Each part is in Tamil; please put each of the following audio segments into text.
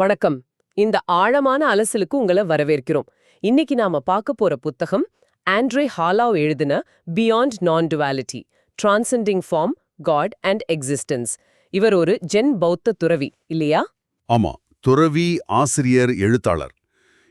வணக்கம். இந்த ஆழமான அலசலுக்கு உங்களை வரவேற்கிறோம். இன்னைக்கு நாம பார்க்க போற புத்தகம் ஆண்ட்ரே ஹாலாவ் எழுதின beyond non duality transcending form God and existence இவர் ஒரு ஜென் பௌத்த துறவி இல்லையா? ஆமா துறவி ஆசிரியர் எழுத்தாளர்.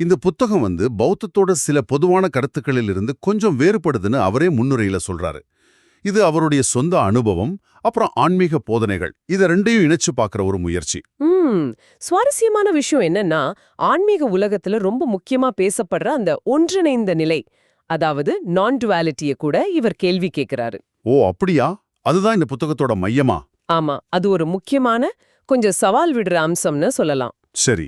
இந்த புத்தகம் வந்து பௌத்தத்தோட சில பொதுவான கருத்துக்களில் இருந்து கொஞ்சம் வேறுபடுதுன்னு அவரே முன்னுரையில சொல்றாரு. இது அவருடைய சொந்த அனுபவம் அப்புறம் ஆன்மீக போதனைகள். இத ரெண்டையும் இணைச்சு பார்க்குற ஒரு முயற்சி. சுவாரஸ்யமான விஷயம் என்னன்னா ஆன்மீக உலகத்துல ரொம்ப முக்கியமா பேசப்படுற அந்த ஒன்றிணைந்த நிலை. அதாவது நான் டுவாலிட்டிய கூட இவர் கேள்வி கேட்கிறாரு ஓ அப்படியா? அதுதான் இந்த புத்தகத்தோட மையமா? ஆமா அது ஒரு முக்கியமான கொஞ்சம் சவால் விடுற அம்சம்னு சொல்லலாம். சரி.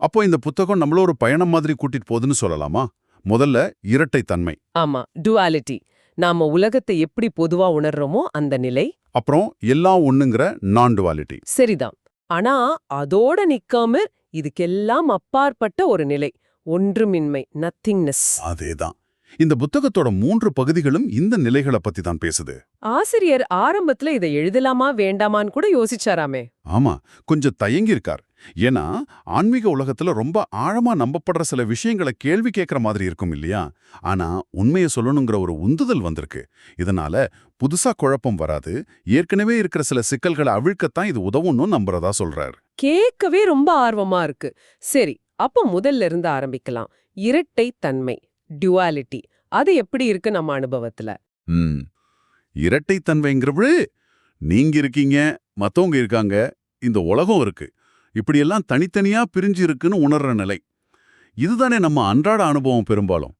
அப்போ இந்த புத்தகம் நம்மள ஒரு பயணம் மாதிரி கூட்டிட்டு போகுதுன்னு சொல்லலாமா? முதல்ல இரட்டை தன்மை ஆமா டுவாலிட்டி நாம உலகத்தை எப்படி பொதுவா உணர்றோமோ அந்த நிலை. அப்புறம் எல்லாம் ஒண்ணுங்கிற நான் டுவாலிட்டி சரிதான். ஆனா அதோட நிக்காம இதுக்கெல்லாம் அப்பாற்பட்ட ஒரு நிலை. ஒன்றுமின்மை நத்திங்னஸ் அதேதான். இந்த புத்தகத்தோட மூன்று பகுதிகளும் இந்த நிலைகளை பத்தி தான் பேசுது. ஆசிரியர் ஆரம்பத்துல இதை எழுதலாமா வேண்டாமான்னு கூட யோசிச்சாராமே. ஆமா கொஞ்சம் தயங்கி இருக்கார் ஏன்னா ஆன்மீக உலகத்துல ரொம்ப ஆழமா நம்பப்படுற சில விஷயங்களை கேள்வி கேட்கற மாதிரி இருக்கும் இல்லையா? ஆனா உண்மையை சொல்லணுங்கிற ஒரு உந்துதல் வந்திருக்கு. இதனால புதுசா குழப்பம் வராது. ஏற்கனவே இருக்கிற சில சிக்கல்களை அவிழ்க்கத்தான் இது உதவும்னு நம்புறதா சொல்றார். கேட்கவே ரொம்ப ஆர்வமா இருக்கு. சரி அப்போ முதல்ல இருந்து ஆரம்பிக்கலாம். இரட்டை தன்மை. டுவாலிட்டி அது எப்படி இருக்கு நம்ம அனுபவத்துல? ம். இரட்டைத்தன்மைங்கிறவழு நீங்க இருக்கீங்க மத்தவங்க இருக்காங்க இந்த உலகம் இருக்கு. இப்படியெல்லாம் தனித்தனியா பிரிஞ்சு இருக்குன்னு உணர்ற நிலை. இதுதானே நம்ம அன்றாட அனுபவம் பெரும்பாலும்.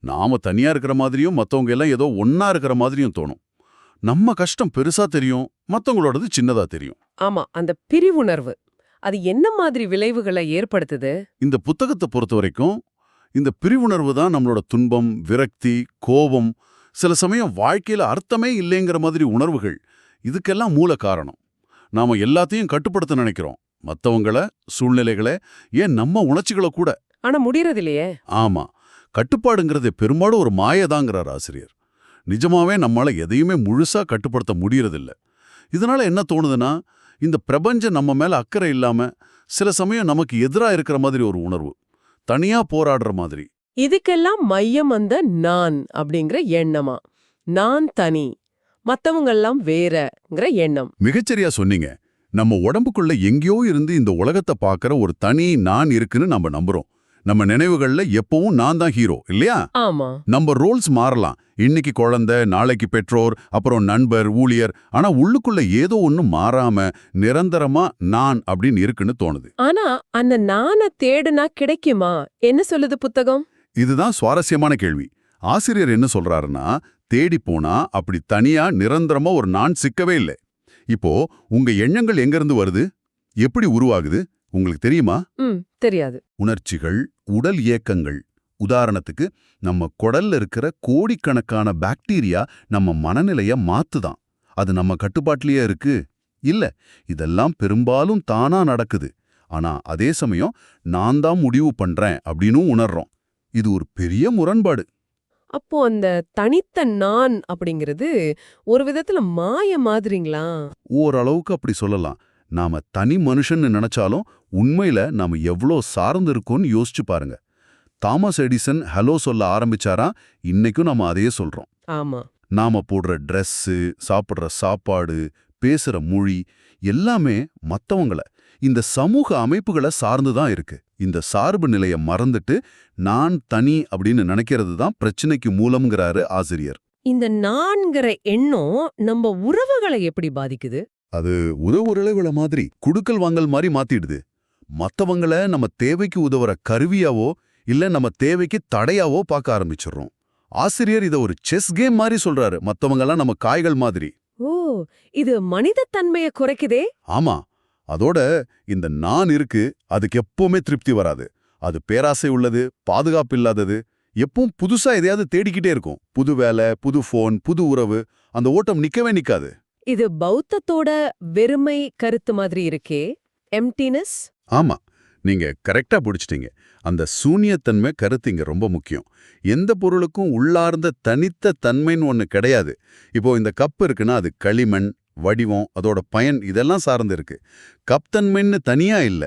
நாம தனியா இருக்கிற மாதிரியும் மத்தவங்க எல்லாம் ஏதோ ஒன்னா இருக்கிற மாதிரியும் தோணும். நம்ம கஷ்டம் பெருசா தெரியும் மத்தவங்களோடது சின்னதா தெரியும். ஆமா அந்த பிரிவுணர்வு. அது என்ன மாதிரி விளைவுகளை ஏற்படுத்துது? இந்த புத்தகத்தை பொறுத்த வரைக்கும் இந்த பிரிவுணர்வு தான் நம்மளோட துன்பம் விரக்தி கோபம் சில சமயம் வாழ்க்கையில அர்த்தமே இல்லைங்கிற மாதிரி உணர்வுகள். இதுக்கெல்லாம் மூல காரணம். நாம எல்லாத்தையும் கட்டுப்படுத்த நினைக்கிறோம். மத்தவங்கள சூழ்நிலைகளை ஏன் நம்ம உணர்ச்சிகளை கூட? ஆனா முடியறது இல்லையே. ஆமா. கட்டுப்பாடுங்கிறது பெரும்பாலும் ஒரு மாயதாங்கிறார் ஆசிரியர். நிஜமாவே நம்மால எதையுமே முழுசா கட்டுப்படுத்த முடியறதில்ல. இதனால என்ன தோணுதுன்னா இந்த பிரபஞ்சம் நம்ம மேல அக்கறை இல்லாம சில சமயம் நமக்கு எதிரா இருக்கிற மாதிரி ஒரு உணர்வு. தனியா போராடுற மாதிரி. இதுக்கெல்லாம் மையம் அந்த நான் அப்படிங்கிற எண்ணமா? நான் தனி மத்தவங்கெல்லாம் வேறங்கிற எண்ணம். மிகச்சரியா சொன்னீங்க. நம்ம உடம்புக்குள்ள எங்கேயோ இருந்து இந்த உலகத்தை பார்க்கற ஒரு தனி நான் இருக்குன்னு நம்ம நம்புறோம். நம்ம நினைவுகள்ல எப்பவும் நான் தான் ஹீரோ இல்லையா? ஆமா. நம்ம ரோல்ஸ் மாறலாம். இன்னைக்கு குழந்தை நாளைக்கு பெற்றோர் அப்புறம் நண்பர் ஊழியர். ஆனா உள்ளுக்குள்ள ஏதோ ஒண்ணும் மாறாம நிரந்தரமா நான் அப்படின்னு இருக்குன்னு தோணுது. ஆனா அந்த நானை தேடுனா கிடைக்குமா? என்ன சொல்லுது புத்தகம்? இதுதான் சுவாரஸ்யமான கேள்வி. ஆசிரியர் என்ன சொல்றாருன்னா தேடி போனா அப்படி தனியா நிரந்தரமா ஒரு நான் சிக்கவே இல்லை. இப்போ உங்க எண்ணங்கள் எங்கிருந்து வருது? எப்படி உருவாகுது? உங்களுக்கு தெரியுமா? தெரியாது. உணர்ச்சிகள் உடல் இயக்கங்கள். உதாரணத்துக்கு நம்ம குடல்ல இருக்கிற கோடிக்கணக்கான பாக்டீரியா நம்ம மனநிலைய மாத்துதான். அது நம்ம கட்டுப்பாட்டிலேயே இருக்கு. இல்ல இதெல்லாம் பெரும்பாலும் தானா நடக்குது. ஆனா அதே சமயம் நான் தான் முடிவு பண்றேன் அப்படின்னும் உணர்றோம். இது ஒரு பெரிய முரண்பாடு. அப்போ அந்த தனித்த நான் அப்படிங்கிறது ஒரு விதத்துல மாய மாதிரிங்களா? ஓரளவுக்கு அப்படி சொல்லலாம். நாம தனி மனுஷன்னு நினைச்சாலும் உண்மையில நாம எவ்ளோ சார்ந்து இருக்கோம்னு யோசிச்சு பாருங்க. தாமஸ் எடிசன் ஹலோ சொல்ல ஆரம்பிச்சாரா? இன்னைக்கும் நாம அதையே சொல்றோம். ஆமா. நாம போடுற ட்ரெஸ்ஸு சாப்பிடுற சாப்பாடு பேசுற மொழி எல்லாமே மத்தவங்கள இந்த சமூக அமைப்புகளை சார்ந்து தான் இருக்கு. இந்த சார்பு நிலைய மறந்துட்டு நான் தனி அப்படின்னு நினைக்கிறது தான் பிரச்சனைக்கு மூலம்ங்கிறாரு ஆசிரியர். இந்த நான்கிற எண்ணம் நம்ம உறவுகளை எப்படி பாதிக்குது? அது உறவு உறவுகளை மாதிரி குடுக்கல் வாங்கல் மாதிரி மாத்திடுது. மத்தவங்கள நம்ம தேவைக்கு உதவுற கருவியாவோ இல்ல நம்ம தேவைக்கு தடையாவோ பார்க்க ஆரம்பிச்சிடுறோம். ஆசிரியர் இத ஒரு செஸ் கேம் மாதிரி சொல்றாரு. மத்தவங்கெல்லாம் நம்ம காய்கள் மாதிரி. ஓ இது மனித தன்மைய குறைக்குதே? ஆமா. அதோட இந்த நான் இருக்கு அதுக்கு எப்பவுமே திருப்தி வராது. அது பேராசை உள்ளது பாதுகாப்பு இல்லாதது. எப்பவும் புதுசா எதையாவது தேடிக்கிட்டே இருக்கும். புது வேலை புது ஃபோன் புது உறவு அந்த ஓட்டம் நிக்கவே நிக்காது. இது பௌத்தத்தோட வெறுமை கருத்து மாதிரி இருக்கே? எம்டினஸ் ஆமா நீங்க கரெக்டா பிடிச்சிட்டீங்க. அந்த சூனியத்தன்மை கருத்து இங்க ரொம்ப முக்கியம். எந்த பொருளுக்கும் உள்ளார்ந்த தனித்த தன்மைன்னு ஒன்று கிடையாது. இப்போ இந்த கப் இருக்குன்னா அது களிமண் வடிவம் அதோட பயன் இதெல்லாம் சார்ந்து இருக்கு. கப் தன்மைன்னு தனியா இல்ல.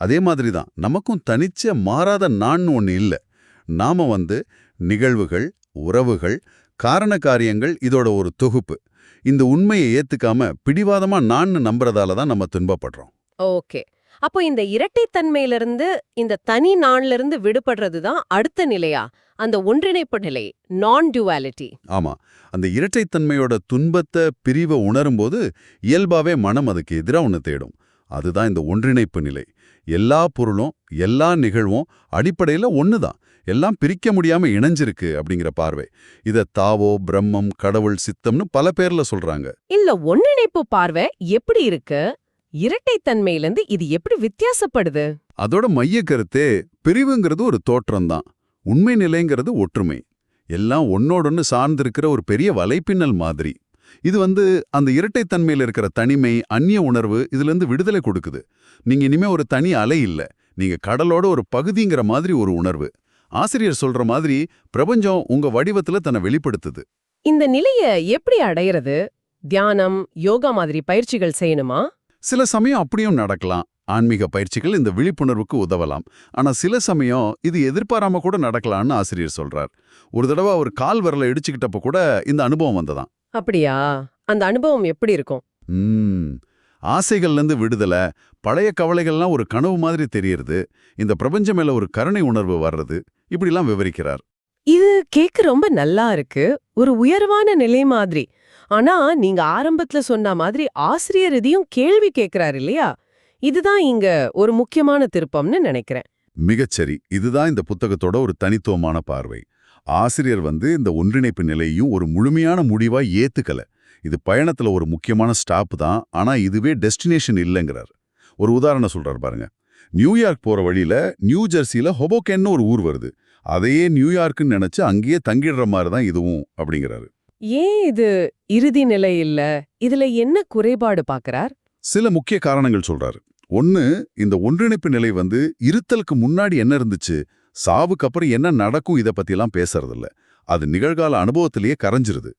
அதே மாதிரி தான் நமக்கும் தனிச்ச மாறாத நான்னு ஒன்று இல்லை. நாம வந்து நிகழ்வுகள் உறவுகள் காரண காரியங்கள் இதோட ஒரு தொகுப்பு. இந்த உண்மையை ஏத்துக்காம பிடிவாதமா நான்னு நம்புறதால தான் நம்ம துன்பப்படுறோம். ஓகே. அப்போ இந்த இரட்டைத்தன்மையிலிருந்து இந்த தனி நான்ல இருந்து விடுபடுறது தான் அடுத்த நிலையா? அந்த ஒன்றிணைப்பு நிலை நான் டுவாலிட்டி ஆமா. அந்த இரட்டைத்தன்மையோட துன்பத்தை பிரிவை உணரும்போது இயல்பாவே மனம் அதுக்கு எதிரா ஒன்று தேடும். அதுதான் இந்த ஒன்றிணைப்பு நிலை. எல்லா பொருளும் எல்லா நிகழ்வும் அடிப்படையில ஒண்ணுதான். எல்லாம் பிரிக்க முடியாம இணைஞ்சிருக்கு அப்படிங்கிற பார்வை. இத தாவோ பிரம்மம் கடவுள் சித்தம்னு பல பேர்ல சொல்றாங்க. இல்ல ஒன்றிணைப்பு பார்வை எப்படி இருக்கு? இரட்டைத்தன்மையிலிருந்து இது எப்படி வித்தியாசப்படுது? அதோட மைய கருத்தே பிரிவுங்கிறது ஒரு தோற்றம்தான். உண்மை நிலைங்கிறது ஒற்றுமை. எல்லாம் ஒன்னோடொன்னு சார்ந்திருக்கிற ஒரு பெரிய வலைப்பின்னல் மாதிரி. இது வந்து அந்த இரட்டைத்தன்மையில இருக்கிற தனிமை அந்நிய உணர்வு இதுலேருந்து விடுதலை கொடுக்குது. நீங்க இனிமே ஒரு தனி அலை இல்ல. நீங்க கடலோட ஒரு பகுதிங்கிற மாதிரி ஒரு உணர்வு. ஆசிரியர் சொல்ற மாதிரி பிரபஞ்சம் உங்க வடிவத்துல தன்னை வெளிப்படுத்துது. இந்த நிலைய எப்படி அடையிறது? தியானம் யோகா மாதிரி பயிற்சிகள் செய்யணுமா? சில சமயம் அப்படியும் நடக்கலாம். ஆன்மீக பயிற்சிகள் இந்த விழிப்புணர்வுக்கு உதவலாம். ஆனா சில சமயம் இது எதிர்பாராம கூட நடக்கலாம்னு ஆசிரியர் சொல்றார். ஒரு தடவை அவர் கால் விரலை இடிச்சுக்கிட்டப்ப கூட இந்த அனுபவம் வந்ததாம். அப்படியா? அந்த அனுபவம் எப்படி இருக்கும்? ஆசைகள்லேருந்து விடுதலை பழைய கவலைகள்லாம் ஒரு கனவு மாதிரி தெரியறது இந்த பிரபஞ்சம் மேல ஒரு கருணை உணர்வு வர்றது இப்படிலாம் விவரிக்கிறார். இது கேக்க ரொம்ப நல்லா இருக்கு. ஒரு உயர்வான நிலை மாதிரி. ஆனா நீங்க ஆரம்பத்துல சொன்ன மாதிரி ஆசிரியர் இதையும் கேள்வி கேக்குறாரு இல்லையா? இதுதான் இங்க ஒரு முக்கியமான திருப்பம்னு நினைக்கிறேன். மிகச்சரி இதுதான் இந்த புத்தகத்தோட ஒரு தனித்துவமான பார்வை. ஆசிரியர் வந்து இந்த ஒன்றிணைப்பு நிலையையும் ஒரு முழுமையான முடிவா ஏத்துக்கல. இது பயணத்துல ஒரு முக்கியமான ஸ்டாப் தான். ஆனா இதுவே டெஸ்டினேஷன் இல்லைங்கிறார். ஒரு உதாரணம் சொல்றார் பாருங்க. நியூயார்க் போற வழியில நியூ ஜெர்சியில ஹொபோக்கேன்னு ஒரு ஊர் வருது. அதையே நியூயார்க்குன்னு நினைச்சு அங்கேயே தங்கிடுற மாதிரி தான் இதுவும் அப்படிங்கிறாரு. ஏன் இது இறுதி நிலை இல்ல? இதுல என்ன குறைபாடு பாக்குறார்? சில முக்கிய காரணங்கள் சொல்றாரு. ஒன்னு இந்த ஒன்றிணைப்பு நிலை வந்து இருத்தலுக்கு முன்னாடி என்ன இருந்துச்சு சாவுக்கு அப்புறம் என்ன நடக்கும் இத பத்தியெல்லாம் பேசுறதில்ல. அது நிகழ்கால அனுபவத்திலேயே கரைஞ்சிருது.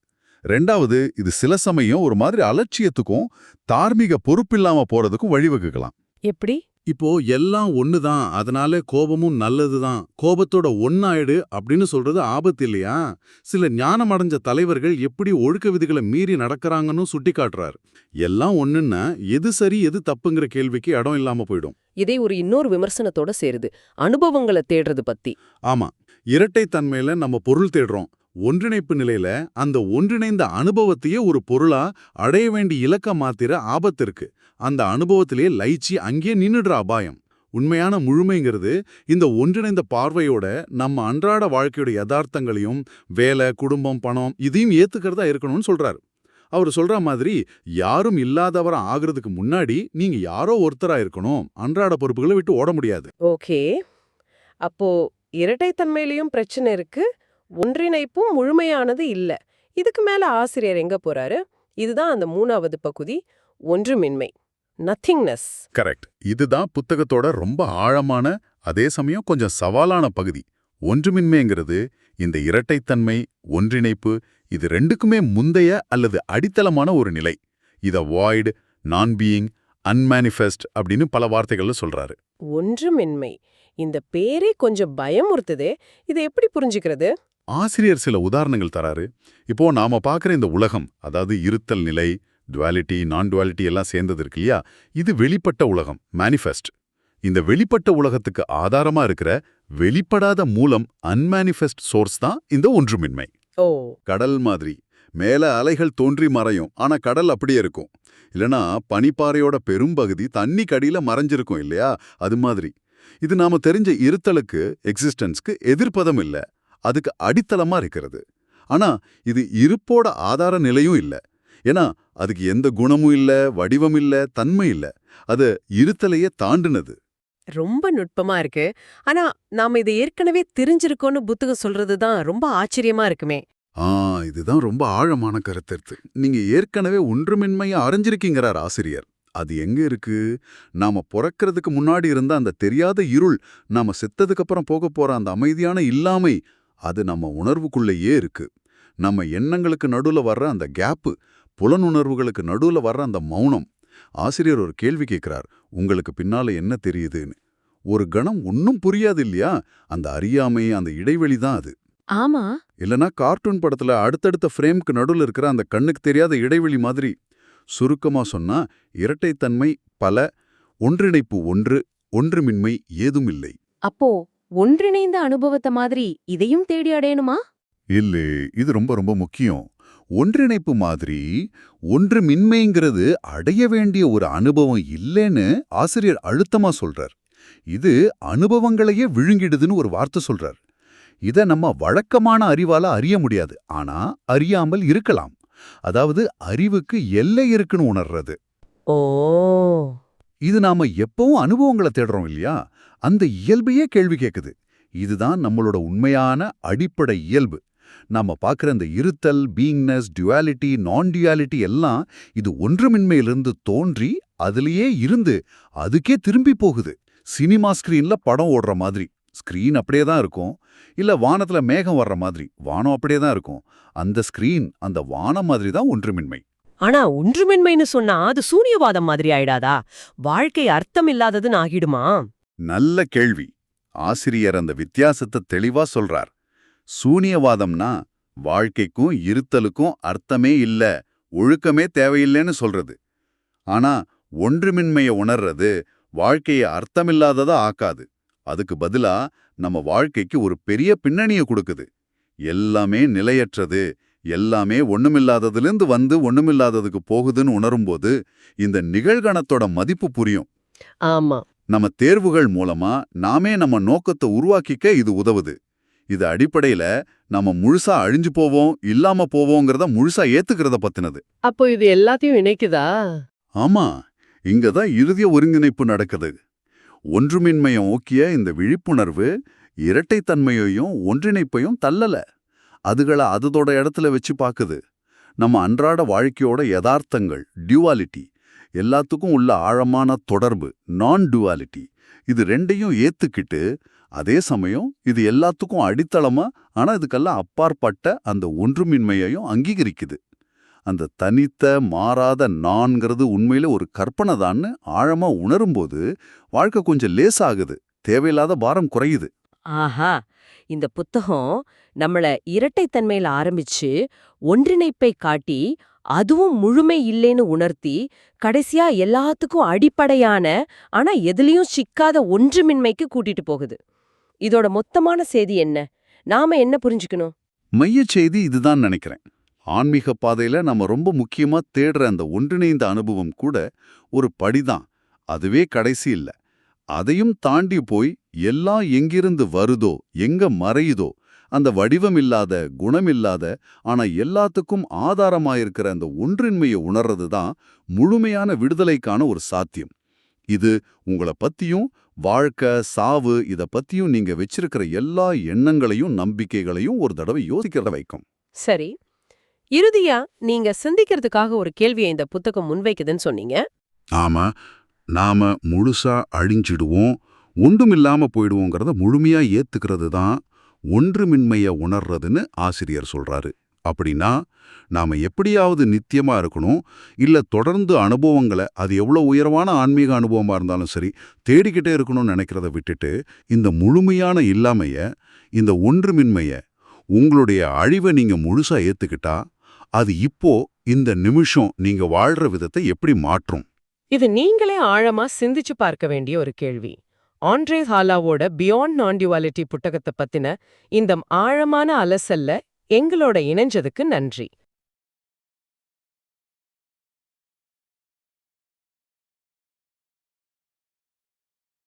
ரெண்டாவது இது சில சமயம் ஒரு மாதிரி அலட்சியத்துக்கும் தார்மீக பொறுப்பில்லாம போறதுக்கும் வழிவகுக்கலாம். எப்படி? இப்போ எல்லாம் ஒண்ணுதான் அதனால கோபமும் நல்லதுதான். கோபத்தோட ஒன்னாயிடு அப்படின்னு சொல்றது ஆபத்து இல்லையா? சில ஞானம் அடைஞ்ச தலைவர்கள் எப்படி ஒழுக்க விதிகளை மீறி நடக்கறாங்கன்னு சுட்டி காட்டுறார் எல்லாம் ஒண்ணுன்னா எது சரி எது தப்புங்கிற கேள்விக்கு இடம் இல்லாம போயிடும். இதை ஒரு இன்னொரு விமர்சனத்தோட சேருது. அனுபவங்களை தேடுறது பத்தி. ஆமா. இரட்டைத்தன்மையில நம்ம பொருள் தேடுறோம். ஒன்றிணைப்பு நிலையில அந்த ஒன்றிணைந்த அனுபவத்தையே ஒரு பொருளா அடைய வேண்டிய இலக்க மாத்திர ஆபத்து இருக்கு. அந்த அனுபவத்திலேயே லைச்சி அங்கேயே நின்னுடுற அபாயம். உண்மையான முழுமைங்கிறது இந்த ஒன்றிணைந்த பார்வையோட நம்ம அன்றாட வாழ்க்கையோட யதார்த்தங்களையும் வேலை குடும்பம் பணம் இதையும் ஏத்துக்கிறதா இருக்கணும்னு சொல்றாரு. அவர் சொல்ற மாதிரி யாரும் இல்லாதவரா ஆகுறதுக்கு முன்னாடி நீங்க யாரோ ஒருத்தரா இருக்கணும். அன்றாட பொறுப்புகளை விட்டு ஓட முடியாது. ஓகே. அப்போ இரட்டைத்தன்மையிலயும் பிரச்சனை இருக்கு. ஒன்றிணைப்பும் முழுமையானது இல்ல. இதுக்கு மேல ஆசிரியர் எங்க போறாரு? இதுதான் அந்த மூணாவது பகுதி ஒன்றுமின்மை நத்திங்னஸ். கரெக்ட். இதுதான் புத்தகத்தோட ரொம்ப ஆழமான அதே சமயம் கொஞ்சம் சவாலான பகுதி. ஒன்றுமின்மைங்கிறது இந்த இரட்டைத்தன்மை ஒன்றிணைப்பு இது ரெண்டுக்குமே முந்தைய அல்லது அடித்தளமான ஒரு நிலை. இத வாய்டு நான் பீயிங் அன்மேனிஃபெஸ்ட் அப்படின்னு பல வார்த்தைகள்ல சொல்றாரு. ஒன்றுமின்மை. இந்த பேரே கொஞ்சம் பயமுறுத்துதே. இதை எப்படி புரிஞ்சுக்கிறது? ஆசிரியர் சில உதாரணங்கள் தராரு. இப்போ நாம பார்க்குற இந்த உலகம் அதாவது இருத்தல் நிலை டுவாலிட்டி நான் டுவாலிட்டி எல்லாம் சேர்ந்தது இருக்கு இல்லையா? இது வெளிப்பட்ட உலகம் மேனிஃபெஸ்ட் இந்த வெளிப்பட்ட உலகத்துக்கு ஆதாரமா இருக்கிற வெளிப்படாத மூலம் அன்மேனிஃபெஸ்ட் சோர்ஸ் தான் இந்த ஒன்றுமின்மை. ஓ. கடல் மாதிரி. மேல அலைகள் தோன்றி மறையும் ஆனா கடல் அப்படியே இருக்கும். இல்லனா பனிப்பாறையோட பெரும்பகுதி தண்ணி கடியில மறைஞ்சிருக்கும் இல்லையா? அது மாதிரி. இது நாம தெரிஞ்ச இருத்தலுக்கு எக்ஸிஸ்டன்ஸ்க்கு எதிர்ப்பதம் இல்ல. அதுக்கு அடித்தளமா இருக்கிறது. ஆனா இது இருப்போட ஆதார நிலையும் இல்ல. ஏன்னா அதுக்கு எந்த குணமும் இல்ல வடிவம் இல்ல தன்மை இல்ல. அது இருத்தலையே தாண்டுனது. ரொம்ப நுட்பமா இருக்கு. ஆனா நாம இதை ஏற்கனவே தெரிஞ்சிருக்கோன்னு புத்தகம் சொல்றதுதான் ரொம்ப ஆச்சரியமா இருக்குமே. ஆ இதுதான் ரொம்ப ஆழமான கருத்தெடுத்து நீங்க ஏற்கனவே ஒன்றுமின்மையை அறிஞ்சிருக்கீங்கிறார் ஆசிரியர். அது எங்க இருக்கு? நாம பிறக்கிறதுக்கு முன்னாடி இருந்த அந்த தெரியாத இருள் நாம செத்ததுக்கு அப்புறம் போக போற அந்த அமைதியான இல்லாமை அது நம்ம உணர்வுக்குள்ளேயே இருக்கு. நம்ம எண்ணங்களுக்கு நடுவுல வர்ற அந்த கேப்பு புலனுணர்வுகளுக்கு நடுவுல வர்ற அந்த மௌனம். ஆசிரியர் ஒரு கேள்வி கேட்கிறார் உங்களுக்கு பின்னால என்ன தெரியுதுன்னு? ஒரு கணம் ஒன்னும் புரியாது இல்லையா? அந்த அறியாமை அந்த இடைவெளி தான் அது. ஆமா. இல்லனா கார்ட்டூன் படத்துல அடுத்தடுத்த ஃப்ரேம்க்கு நடுவுல இருக்கிற அந்த கண்ணுக்கு தெரியாத இடைவெளி மாதிரி. சுருக்கமா சொன்னா இரட்டைத்தன்மை பல ஒன்றிணைப்பு ஒன்று ஒன்றுமின்மை ஏதும் இல்லை அப்போ ஒன்றிணைந்த அனுபவத்தை மாதிரி இதையும் தேடி அடையணுமா? இல்லே இது ரொம்ப ரொம்ப முக்கியம். ஒன்றிணைப்பு மாதிரி ஒன்றுமின்மைங்கிறது அடைய வேண்டிய ஒரு அனுபவம் இல்லைன்னு ஆசிரியர் அழுத்தமா சொல்றார். இது அனுபவங்களையே விழுங்கிடுதுன்னு ஒரு வார்த்தை சொல்றார். இத நம்ம வழக்கமான அறிவால அறிய முடியாது. ஆனா அறியாமல் இருக்கலாம். அதாவது அறிவுக்கு எல்லை இருக்குன்னு உணர்றது. ஓ! இது நாம எப்பவும் அனுபவங்களை தேடுறோம் இல்லையா? அந்த இயல்பையே கேள்வி கேக்குது. இதுதான் நம்மளோட உண்மையான அடிப்படை இயல்பு. நாம பார்க்குற இந்த இருத்தல் பீங்னஸ் duality நான் duality எல்லாம் இது ஒன்றுமின்மையிலிருந்து தோன்றி அதுலயே இருந்து அதுக்கே திரும்பி போகுது. சினிமா ஸ்கிரீன்ல படம் ஓடுற மாதிரி. ஸ்கிரீன் அப்படியே தான் இருக்கும். இல்ல வானத்துல மேகம் வர்ற மாதிரி. வானம் அப்படியே தான் இருக்கும். அந்த ஸ்கிரீன் அந்த வானம் மாதிரி தான் ஒன்றுமின்மை. ஆனா ஒன்றுமின்மைன்னு சொன்னா அது சூனியவாதம் மாதிரி ஆயிடாதா? வாழ்க்கை அர்த்தம் இல்லாததுன்னு ஆகிடுமா? நல்ல கேள்வி. ஆசிரியர் அந்த வித்தியாசத்தை தெளிவா சொல்றார். சூனியவாதம்னா வாழ்க்கைக்கும் இருத்தலுக்கும் அர்த்தமே இல்ல ஒழுக்கமே தேவையில்லைன்னு சொல்றது. ஆனா ஒன்றுமின்மைய உணர்றது வாழ்க்கைய அர்த்தமில்லாததா ஆக்காது. அதுக்கு பதிலா நம்ம வாழ்க்கைக்கு ஒரு பெரிய பின்னணிய கொடுக்குது. எல்லாமே நிலையற்றது எல்லாமே ஒண்ணுமில்லாததிலிருந்து வந்து ஒண்ணுமில்லாததுக்கு போகுதுன்னு உணரும்போது இந்த நிகழ்கணத்தோட மதிப்பு புரியும். ஆமா. நம்ம தேர்வுகள் மூலமா நாமே நம்ம நோக்கத்தை உருவாக்கிக்க இது உதவுது. இது அடிப்படையில நம்ம முழுசா அழிஞ்சு போவோம் இல்லாம போவோங்கிறத முழுசா ஏத்துக்கிறத பத்தினது. அப்போ இது எல்லாத்தையும் இணைக்குதா? ஆமா. இங்கதான் இறுதிய ஒருங்கிணைப்பு நடக்குது. ஒன்றுமின்மையை நோக்கிய இந்த விழிப்புணர்வு இரட்டைத்தன்மையையும் ஒன்றிணைப்பையும் தள்ளல. அதுகளை அதோட இடத்துல வச்சு பாக்குது. நம்ம அன்றாட வாழ்க்கையோட யதார்த்தங்கள் டியூவாலிட்டி எல்லாத்துக்கும் உள்ள ஆழமான தொடர்பு நான் டுவாலிட்டி இது ரெண்டையும் ஏத்துக்கிட்டு அதே சமயம் இது எல்லாத்துக்கும் அடித்தளமா ஆனா இதுக்கெல்லாம் அப்பாற்பட்ட அந்த ஒன்றுமின்மையையும் அங்கீகரிக்குது. அந்த தனித்த மாறாத நான்கிறது உண்மையில ஒரு கற்பனை தான்னு ஆழமா உணரும்போது வாழ்க்கை கொஞ்சம் லேசாகுது. தேவையில்லாத பாரம் குறையுது. ஆஹா! இந்த புத்தகம் நம்மள இரட்டைத்தன்மையில ஆரம்பிச்சு ஒன்றிணைப்பை காட்டி அதுவும் முழுமை இல்லைன்னு உணர்த்தி கடைசியா எல்லாத்துக்கும் அடிப்படையான ஆனா எதுலயும் சிக்காத ஒன்றுமின்மைக்கு கூட்டிட்டு போகுது. இதோட மொத்தமான செய்தி என்ன? நாம என்ன புரிஞ்சுக்கணும்? மையச் செய்தி இதுதான் நினைக்கிறேன். ஆன்மீக பாதையில நம்ம ரொம்ப முக்கியமா தேடுற அந்த ஒன்றிணைந்த அனுபவம் கூட ஒரு படிதான். அதுவே கடைசி இல்ல. அதையும் தாண்டி போய் எல்லாம் எங்கிருந்து வருதோ எங்க மறையுதோ அந்த வடிவமில்லாத குணமில்லாத ஆனா எல்லாத்துக்கும் ஆதாரமாயிருக்கிற அந்த ஒன்றின்மையை உணர்றது தான் முழுமையான விடுதலைக்கான ஒரு சாத்தியம். இது உங்களை பத்தியும் வாழ்க்கை சாவு இத பத்தியும் நீங்க வச்சிருக்கிற எல்லா எண்ணங்களையும் நம்பிக்கைகளையும் ஒரு தடவை யோசிக்கிறத வைக்கும். சரி. இறுதியா நீங்க சிந்திக்கிறதுக்காக ஒரு கேள்வியை இந்த புத்தகம் முன்வைக்குதுன்னு சொன்னீங்க. ஆமா. நாம முழுசா அழிஞ்சிடுவோம் ஒன்றுமில்லாம போயிடுவோங்கிறத முழுமையா ஏத்துக்கிறது தான் ஒன்றுமின்மைய உணர்றதுன்னு ஆசிரியர் சொல்றாரு. அப்படின்னா நாம எப்படியாவது நித்தியமா இருக்கணும் இல்ல தொடர்ந்து அனுபவங்களை அது எவ்வளோ உயர்வான ஆன்மீக அனுபவமா இருந்தாலும் சரி தேடிக்கிட்டே இருக்கணும்னு நினைக்கிறத விட்டுட்டு இந்த முழுமையான இல்லாமைய இந்த ஒன்றுமின்மைய உங்களுடைய அழிவை நீங்க முழுசா ஏத்துக்கிட்டா அது இப்போ இந்த நிமிஷம் நீங்க வாழ்ற விதத்தை எப்படி மாற்றும்? இது நீங்களே ஆழமா சிந்திச்சு பார்க்க வேண்டிய ஒரு கேள்வி. ஆண்ட்ரே ஹாலாவோட பியாண்ட் நான் டியூவாலிட்டி புத்தகத்தை பத்தின இந்த ஆழமான அலசல்ல எங்களோட இணைஞ்சதுக்கு நன்றி.